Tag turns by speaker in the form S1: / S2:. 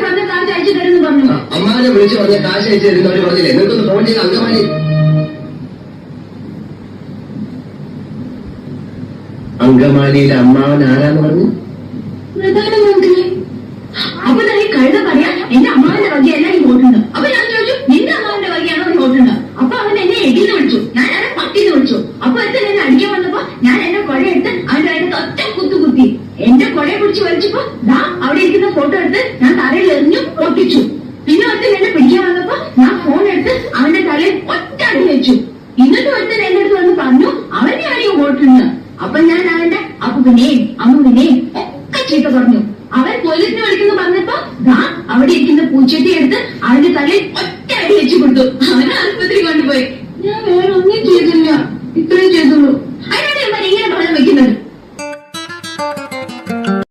S1: പറഞ്ഞ കാശ് അയച്ചു തരുന്നു
S2: അമ്മാനെ വിളിച്ചു പറഞ്ഞ കാശ് അയച്ചു തരുന്നവർ പറഞ്ഞില്ലേ? നിങ്ങൾക്കൊന്ന് ഫോൺ ചെയ്ത് അങ്കമാലി അങ്കമാലിയിലെ അമ്മാവൻ ആരാന്ന് പറഞ്ഞു
S1: പ്രധാനമന്ത്രി അപ്പൊ തന്നെ ഈ കഴുത പറയാ എന്റെ അമ്മാവിന്റെ വകയല്ല ഈ വോട്ടുണ്ട് അപ്പൊ ഞാൻ ചോദിച്ചു നിന്റെ അമ്മാവിന്റെ വകയാണോ ഈ വോട്ടുണ്ട് അപ്പൊ അവൻ എന്നെ എടിന്ന് വിളിച്ചു ഞാൻ അവനെ പട്ടിന്ന് വിളിച്ചു അപ്പൊ ഒരുത്തൻ എന്നെ അടിക്കാൻ വന്നപ്പോ ഞാൻ എന്റെ കൊടയെടുത്ത് അവന്റെ അതിനകത്ത് ഒറ്റ കുത്തു കുത്തി എന്റെ കൊടയെ പിടിച്ച് വലിച്ചപ്പോ ദാ അവിടെ ഇരിക്കുന്ന ഫോട്ടോ എടുത്ത് ഞാൻ തലയിൽ എറിഞ്ഞു പൊട്ടിച്ചു. പിന്നെ ഒരുത്തൻ എന്നെ പിടിക്കാൻ വന്നപ്പോ ഞാൻ ഫോൺ എടുത്ത് അവന്റെ തലയിൽ ഒറ്റ അടി വെച്ചു. എന്നിട്ട് ഒരുത്തൻ എന്റെ അടുത്ത് വന്ന് പറഞ്ഞു അവന്റെ അറിയും വോട്ടുണ്ട് അപ്പൊ ഞാൻ അവന്റെ അപ്പുവിനെയും അമ്മുവിനെയും ഒക്കെ ചീത്ത പറഞ്ഞു. അവൻ പോലീസിനെ വിളിക്കുന്നു പറഞ്ഞപ്പോ ദാ അവിടെ ഇരിക്കുന്ന പൂച്ചട്ടി എടുത്ത് അവന്റെ തലയിൽ ഒറ്റ